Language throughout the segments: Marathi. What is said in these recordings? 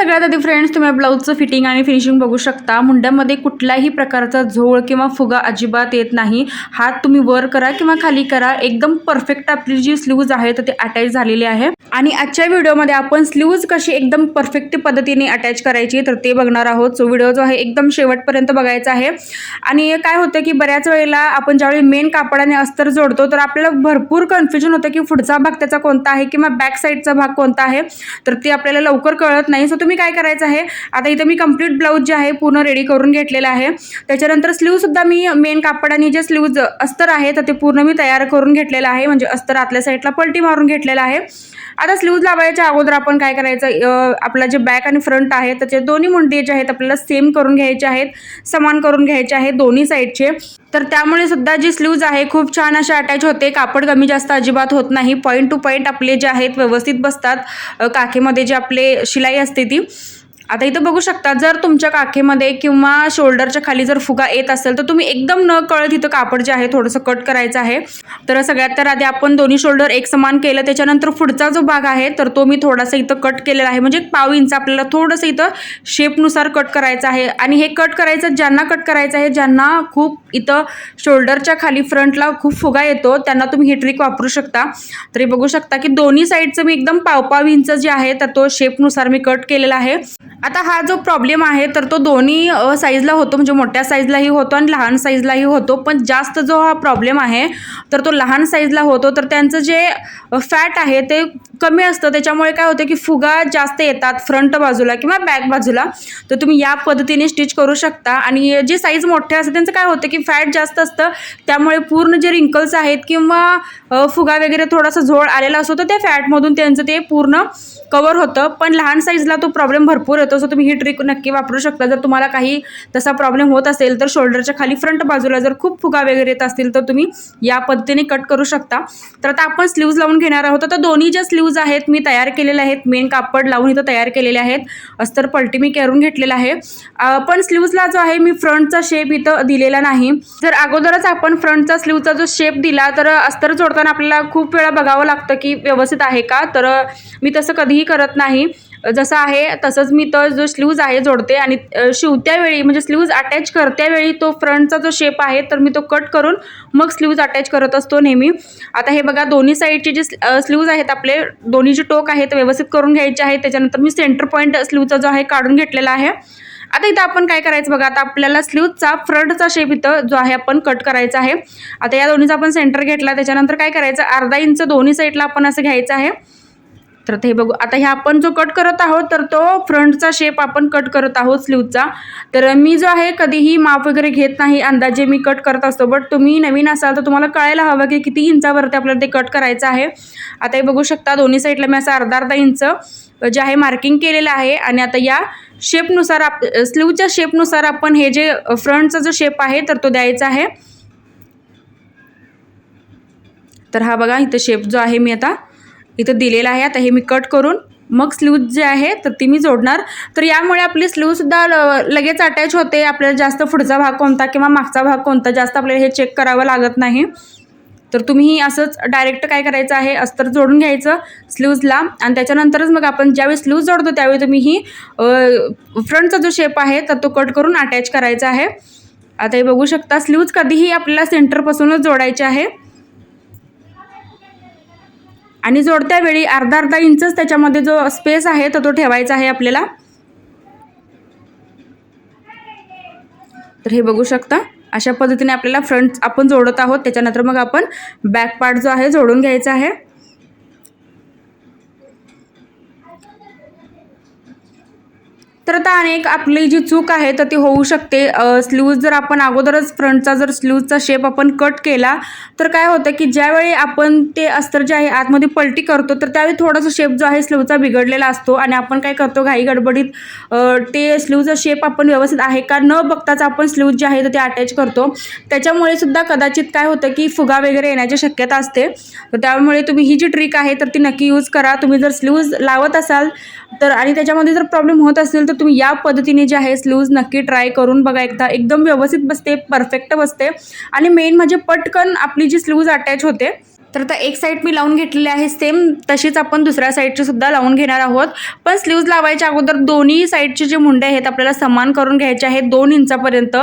सगळ्यात आधी फ्रेंड्स तुम्ही ब्लाऊजचं फिटिंग आणि फिनिशिंग बघू शकता. मुंड्यामध्ये कुठल्याही प्रकारचा झोळ किंवा फुगा अजिबात येत नाही. हात तुम्ही वर करा किंवा खाली करा. एकदम परफेक्ट आपली जी स्लीव्ज आहे तर ते अटॅच झालेली आहे. आणि आजच्या व्हिडिओमध्ये आपण स्लीव्ज कशी एकदम परफेक्ट पद्धतीने अटॅच करायची तर ते बघणार आहोत. सो व्हिडिओ जो आहे एकदम शेवटपर्यंत बघायचा आहे. आणि काय होतं की बऱ्याच वेळेला आपण ज्यावेळी मेन कापडाने अस्तर जोडतो तर आपल्याला भरपूर कन्फ्युजन होतं की पुढचा भाग त्याचा कोणता आहे किंवा बॅक साईडचा भाग कोणता आहे. तर ते आपल्याला लवकर कळत नाही. सो तुम्ही काय करायचं आहे? आता इथं मी कंप्लीट ब्लाऊज जे आहे पूर्ण रेडी करून घेतलेलं आहे. त्याच्यानंतर स्लीवसुद्धा मी मेन कापडाने जे स्लीव्ज अस्तर आहे तर ते पूर्ण मी तयार करून घेतलेलं आहे. म्हणजे अस्तर आतल्या साईडला पलटी मारून घेतलेलं आहे. आता स्लीव्ज लावायच्या अगोदर आपण काय करायचं आपला जे बॅक आणि फ्रंट आहे त्याचे दोन्ही मुंडे जे आहेत आपल्याला सेम करून घ्यायचे आहेत समान करून घ्यायचे आहेत दोन्ही साईडचे तर त्यामुळे सुद्धा जी स्लीव्ज आहे खूप छान अशा अटॅच होते. कापड कमी जास्त अजिबात होत नाही. पॉईंट टू पॉईंट आपले जे आहेत व्यवस्थित बसतात. काखेमध्ये जे आपले शिलाई असते ती. आता इथं बघू शकता जर तुमच्या काखेमध्ये किंवा शोल्डरच्या खाली जर फुगा येत असेल तर तुम्ही एकदम न कळत इथं कापड जे आहे थोडंसं कट करायचं आहे. तर सगळ्यात तर आधी आपण दोन्ही शोल्डर एक समान केलं त्याच्यानंतर पुढचा जो भाग आहे तर तो मी थोडासा इथं कट केलेला आहे. म्हणजे पाव इंच आपल्याला थोडंसं इथं शेपनुसार कट करायचं आहे. आणि हे कट करायचं ज्यांना कट करायचं आहे ज्यांना खूप इथं शोल्डरच्या खाली फ्रंटला खूप फुगा येतो त्यांना तुम्ही ही ट्रिक वापरू शकता. तरी बघू शकता की दोन्ही साईडचं मी एकदम पाव पाव इंच जे आहे तर तो शेपनुसार मी कट केलेला आहे. आता हा जो प्रॉब्लेम आहे तर तो दोन्ही साईजला होतो. म्हणजे मोठ्या साईजलाही होतो आणि लहान साईजलाही होतो. पण जास्त जो हा प्रॉब्लेम आहे तर तो लहान साईजला होतो. तर त्यांचं जे फॅट आहे ते कमी असतं. त्याच्यामुळे काय होतं की फुगा जास्त येतात फ्रंट बाजूला किंवा बॅक बाजूला. तर तुम्ही या पद्धतीने स्टिच करू शकता. आणि जे साईज मोठे असते त्यांचं काय होतं की फॅट जास्त असतं. त्यामुळे पूर्ण जे रिंकल्स आहेत किंवा फुगा वगैरे थोडासा झोळ आलेला असतो तर त्या फॅटमधून त्यांचं ते पूर्ण कवर होतं. पण लहान साईजला तो प्रॉब्लेम भरपूर येतो. सो तुम्ही ही ट्रिक नक्की वापरू शकता. जर तुम्हाला काही तसा प्रॉब्लेम होत असेल तर शोल्डरच्या खाली फ्रंट बाजूला जर खूप फुगा वगैरे येत असतील तर तुम्ही या पद्धतीने कट करू शकता. तर आता आपण स्लीव्ज लावून घेणार आहोत. तर दोन्ही ज्या स्लीव्ज आहेत मी तयार केलेले आहेत. मेन कापड लावून इथं तयार केलेले आहेत. अस्तर पलटी मी करून घेतलेला आहे. पण स्लीव्जला जो आहे मी फ्रंटचा शेप इथं दिलेला नाही. जर अगोदरच आपण फ्रंटचा स्लीवचा जो शेप दिला तर अस्तर जोडताना आपल्याला खूप वेळा बघावं लागतं की व्यवस्थित आहे का? तर मी तसं कधीही करत नाही. जसं आहे तसंच मी तो जो स्लीव्ज आहे जोडते आणि शिवत्यावेळी शिवत्या वेळी म्हणजे स्लीव्ज अटॅच करत्या वेळी तो फ्रंटचा जो शेप आहे तर मी तो कट करून मग स्लीव्ज अटॅच करत असतो नेहमी. आता हे बघा दोन्ही साईडचे जे स्लीव्ज आहेत आपले दोन्ही जे टोक आहेत ते व्यवस्थित करून घ्यायचे आहेत. त्याच्यानंतर मी सेंटर पॉईंट स्लीवचा जो आहे काढून घेतलेला आहे. आता इथं आपण काय करायचं बघा आता आपल्याला स्लीवचा फ्रंटचा शेप इथं जो आहे आपण कट करायचा आहे. आता या दोन्हीचा आपण सेंटर घेतला त्याच्यानंतर काय करायचं अर्धा इंच दोन्ही साईडला आपण असं घ्यायचं आहे. तर ते बघू. आता हे आपण जो कट करत आहोत तर तो फ्रंटचा शेप आपण कट करत आहोत स्लीवचा तर मी जो आहे कधीही माप वगैरे घेत नाही अंदाजे मी कट करत असतो. बट तुम्ही नवीन असाल तर तुम्हाला कळायला हवं की किती इंचावरती आपल्याला ते कट करायचं आहे. आता हे बघू शकता दोन्ही साईडला मी असं अर्धा अर्धा इंच जे आहे मार्किंग केलेलं आहे. आणि आता या शेपनुसार आप स्लीवच्या शेपनुसार आपण हे जे फ्रंटचा जो शेप आहे तर तो द्यायचा आहे. तर हा बघा इथं शेप जो आहे मी आता इथं दिलेला आहे. आता हे मी कट करून मग स्लीव्ज जे आहे तर ती मी जोडणार. तर यामुळे आपली स्लीवसुद्धा ल लगेच अटॅच होते. आपल्याला जास्त पुढचा भाग कोणता किंवा मागचा भाग कोणता जास्त आपल्याला हे चेक करावं लागत नाही. तर तुम्ही असंच डायरेक्ट काय करायचं आहे अस्तर जोडून घ्यायचं स्लीव्जला आणि त्याच्यानंतरच मग आपण ज्यावेळी स्लीव्ज जोडतो त्यावेळी तुम्ही ही फ्रंटचा जो शेप आहे तर तो कट करून अटॅच करायचा आहे. आता हे बघू शकता स्लीव्ज कधीही आपल्याला सेंटरपासूनच जोडायचे आहे. आणि जोडत्या वेळी अर्धा अर्धा इंचच त्याच्यामध्ये जो स्पेस आहे तर तो ठेवायचा आहे आपल्याला. तर हे बघू शकता अशा पद्धतीने आपल्याला फ्रंट आपण जोडत आहोत. त्याच्यानंतर मग आपण बॅक पार्ट जो आहे जोडून घ्यायचा आहे. तर आता अनेक आपली जी चूक आहे तर ती होऊ शकते. स्लीव्ज जर आपण अगोदरच फ्रंटचा जर स्लूजचा शेप आपण कट केला तर काय होतं की ज्यावेळी आपण ते अस्तर जे आहे आतमध्ये पलटी करतो तर त्यावेळी थोडासा शेप जो आहे स्लीवचा बिघडलेला असतो आणि आपण काय करतो घाई गडबडीत ते स्लीवचा शेप आपण व्यवस्थित आहे का न बघताच आपण स्लीव्ज जे आहे तर ते अटॅच करतो. त्याच्यामुळे सुद्धा कदाचित काय होतं की फुगा वगैरे येण्याची शक्यता असते. तर त्यामुळे तुम्ही ही जी ट्रिक आहे तर ती नक्की यूज करा. तुम्ही जर स्लीव्ज लावत असाल तर आणि त्याच्यामध्ये जर प्रॉब्लेम होत असेल तर तुम्ही या पद्धतीने जे आहे स्लीव्ज नक्की ट्राय करून बघा एकदा. एकदम व्यवस्थित बसते परफेक्ट बसते. आणि मेन म्हणजे पटकन आपली जी स्लीव्ज अटॅच होते तर आता एक साईड मी लावून घेतलेली आहे सेम तशीच आपण दुसऱ्या साईडची सुद्धा लावून घेणार आहोत. पण स्लीव्ज लावायच्या अगोदर दोन्ही साईडचे जे मुंडे आहेत आपल्याला समान करून घ्यायचे आहेत दोन इंचापर्यंत.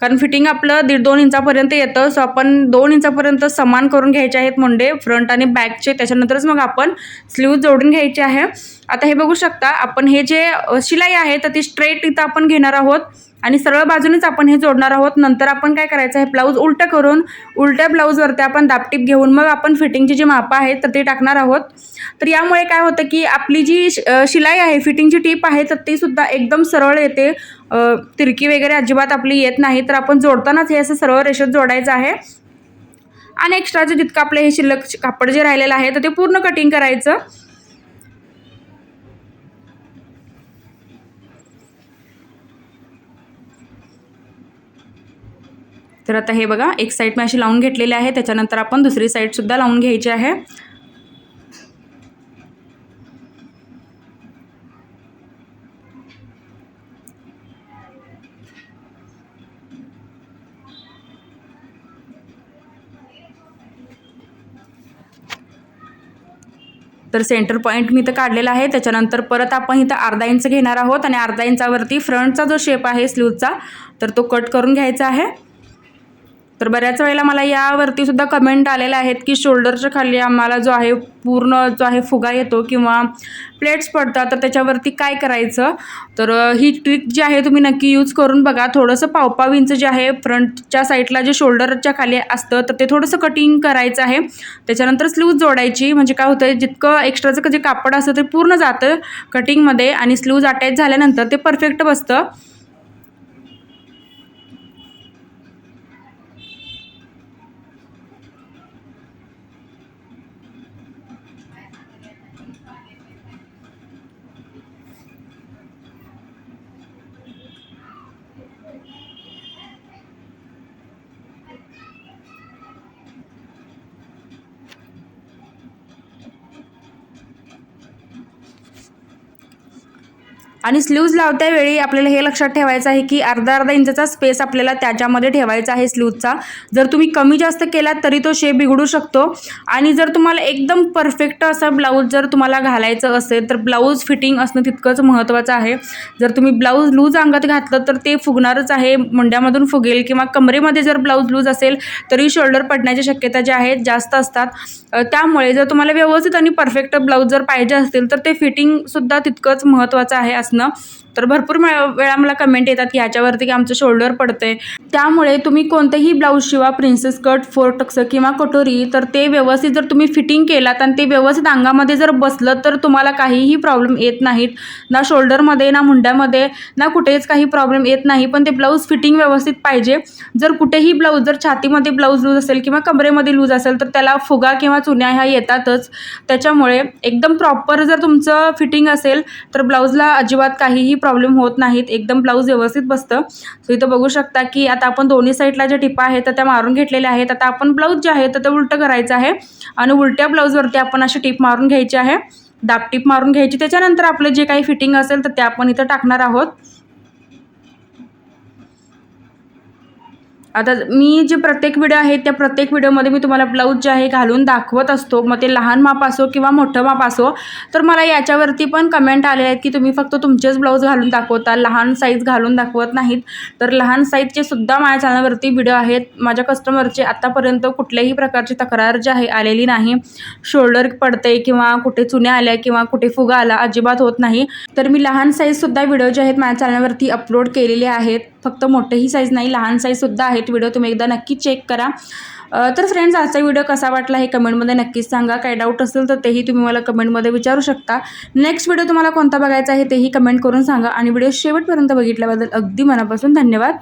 कारण फिटिंग आपलं दीड दोन इंचापर्यंत येतं सो आपण दोन इंचापर्यंत समान करून घ्यायचे आहेत मुंडे फ्रंट आणि बॅकचे. त्याच्यानंतरच मग आपण स्लीव्ज जोडून घ्यायचे आहे. आता हे बघू शकता आपण हे जे शिलाई आहे तर ती स्ट्रेट इथं आपण घेणार आहोत. आणि सरळ बाजूनेच आपण हे जोडणार आहोत. नंतर आपण काय करायचं आहे ब्लाऊज उलटं करून उलट्या ब्लाऊजवरती आपण दापटीप घेऊन मग आपण फिटिंगची जी मापं आहेत तर ते टाकणार आहोत. तर यामुळे काय होतं की आपली जी शिलाई आहे फिटिंगची टीप आहे तर ती सुद्धा एकदम सरळ येते. तिरकी वगैरे अजिबात आपली येत नाही. तर आपण जोडतानाच हे असं सरळ रेषेत जोडायचं आहे. आणि एक्स्ट्राचं जितकं आपलं हे शिल्लक कापड जे राहिलेलं आहे तर ते पूर्ण कटिंग करायचं. तर आता हे बघा एक साईड मी अशी लावून घेतलेली आहे. त्याच्यानंतर आपण दुसरी साईडसुद्धा लावून घ्यायची आहे. तर सेंटर पॉईंट मी इथं काढलेला आहे. त्याच्यानंतर परत आपण इथं अर्धा इंच घेणार आहोत आणि अर्धा इंचावरती फ्रंटचा जो शेप आहे स्लीवचा तर तो कट करून घ्यायचा आहे. तर बऱ्याच वेळेला मला यावरती सुद्धा कमेंट आलेल्या आहेत की शोल्डरच्या खाली आम्हाला जो आहे पूर्ण जो आहे फुगा येतो किंवा प्लेट्स पडतात तर त्याच्यावरती काय करायचं? तर ही ट्रिक जी आहे तुम्ही नक्की यूज करून बघा. थोडंसं पावपाव इंच जे आहे फ्रंटच्या साईडला जे शोल्डरच्या खाली असतं तर ते थोडंसं कटिंग करायचं आहे. त्याच्यानंतर स्लूज जोडायची. म्हणजे काय होतं जितकं एक्स्ट्राचं जे कापड असतं ते पूर्ण जातं कटिंगमध्ये आणि स्लीव्ज अटॅच झाल्यानंतर ते परफेक्ट बसतं. आणि स्लीव्ज लावत्या वेळी आपल्याला हे लक्षात ठेवायचं आहे की अर्धा अर्धा इंचाचा स्पेस आपल्याला त्याच्यामध्ये ठेवायचा आहे स्लीवचा जर तुम्ही कमी जास्त केलात तरी तो शेप बिघडू शकतो. आणि जर तुम्हाला एकदम परफेक्ट असा ब्लाऊज जर तुम्हाला घालायचं असेल तर ब्लाऊज फिटिंग असणं तितकंच महत्त्वाचं आहे. जर तुम्ही ब्लाऊज लूज अंगात घातलं तर ते फुगणारच आहे. मुंड्यामधून फुगेल किंवा कमरेमध्ये जर ब्लाऊज लूज असेल तरी शोल्डर पडण्याची शक्यता ज्या आहेत जास्त असतात. त्यामुळे जर तुम्हाला व्यवस्थित आणि परफेक्ट ब्लाऊज जर पाहिजे असतील तर ते फिटिंगसुद्धा तितकंच महत्त्वाचं आहे असं असणं तर भरपूर वेळा मला कमेंट येतात की ह्याच्यावरती की आमचं शोल्डर पडतंय. त्यामुळे तुम्ही कोणतेही ब्लाऊज शिवा प्रिन्सेस कट फोर टक्स किंवा कटोरी तर ते व्यवस्थित जर तुम्ही फिटिंग केलात आणि ते व्यवस्थित अंगामध्ये जर बसलं तर तुम्हाला काहीही प्रॉब्लेम येत नाहीत. ना शोल्डरमध्ये ना मुंड्यामध्ये ना कुठेच काही प्रॉब्लेम येत नाही पण ते ब्लाऊज फिटिंग व्यवस्थित पाहिजे. जर कुठेही ब्लाऊज जर छातीमध्ये ब्लाऊज लूज असेल किंवा कमरेमध्ये लूज असेल तर त्याला फुगा किंवा चुन्या ह्या येतातच. त्याच्यामुळे एकदम प्रॉपर जर तुमचं फिटिंग असेल तर ब्लाऊजला अजिबात काहीही प्रॉब्लेम होत नाहीत. एकदम ब्लाऊज व्यवस्थित बसतं. सो इथं बघू शकता की आता आपण दोन्ही साईडला ज्या टिपा आहेत तर त्या मारून घेतलेल्या आहेत. आता आपण ब्लाऊज जे आहे तर ते उलटं करायचं आहे. आणि उलट्या ब्लाऊजवरती आपण अशी टीप मारून घ्यायची आहे. दापटीप मारून घ्यायची. त्याच्यानंतर आपलं जे काही फिटिंग असेल तर ते आपण इथं टाकणार आहोत. आता मी जे प्रत्येक व्हिडिओ आहे त्या प्रत्येक व्हिडिओमध्ये मी तुम्हाला ब्लाऊज जे आहे घालून दाखवत असतो. मग ते लहान माप असो किंवा मोठं माप असो तर मला याच्यावरती पण कमेंट आले आहेत की तुम्ही फक्त तुमचेच ब्लाऊज घालून दाखवता लहान साईज घालून दाखवत नाहीत. तर लहान साईजचे सुद्धा माझ्या चॅनलवरती व्हिडिओ आहेत. माझ्या कस्टमरचे आत्तापर्यंत कुठल्याही प्रकारची तक्रार जी आहे आलेली नाही. शोल्डर पडते किंवा कुठे चुन्या आल्या किंवा कुठे फुगा आला अजिबात होत नाही. तर मी लहान साईजसुद्धा व्हिडिओ जे आहेत माझ्या चॅनलवरती अपलोड केलेले आहेत. फक्त मोठेही साईज नाही लहान साईजसुद्धा आहेत व्हिडिओ तुम्ही एकदा नक्की चेक करा. तर फ्रेंड्स आजचा व्हिडिओ कसा वाटला हे कमेंटमध्ये नक्कीच सांगा. काय डाऊट असेल तर तेही तुम्ही मला कमेंटमध्ये विचारू शकता. नेक्स्ट व्हिडिओ तुम्हाला कोणता बघायचा आहे तेही कमेंट करून सांगा. आणि व्हिडिओ शेवटपर्यंत बघितल्याबद्दल अगदी मनापासून धन्यवाद.